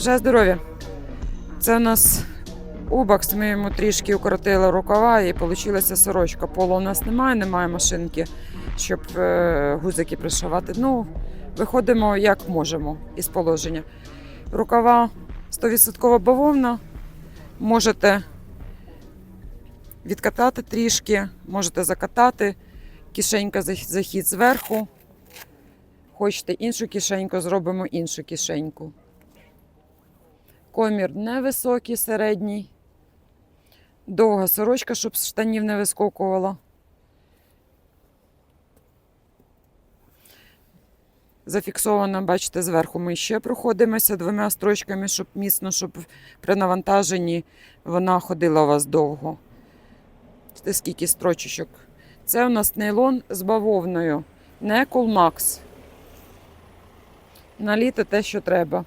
Бажаю здоров'я. Це у нас убакс. Ми йому трішки укоротили рукава і вийшла сорочка. Полу у нас немає, немає машинки, щоб е, гузики пришивати. Ну, виходимо як можемо із положення. Рукава 100% бавовна. Можете відкатати трішки, можете закатати. Кишенька захід зверху. Хочете іншу кишеньку, зробимо іншу кишеньку. Комір невисокий, середній. Довга сорочка, щоб з штанів не вискокувала. Зафіксована, бачите, зверху ми ще проходимося двома строчками, щоб міцно, щоб при навантаженні вона ходила у вас довго. Бачите, скільки строчечок. Це у нас нейлон з бавовною, не Coolmax. На літо те, що треба.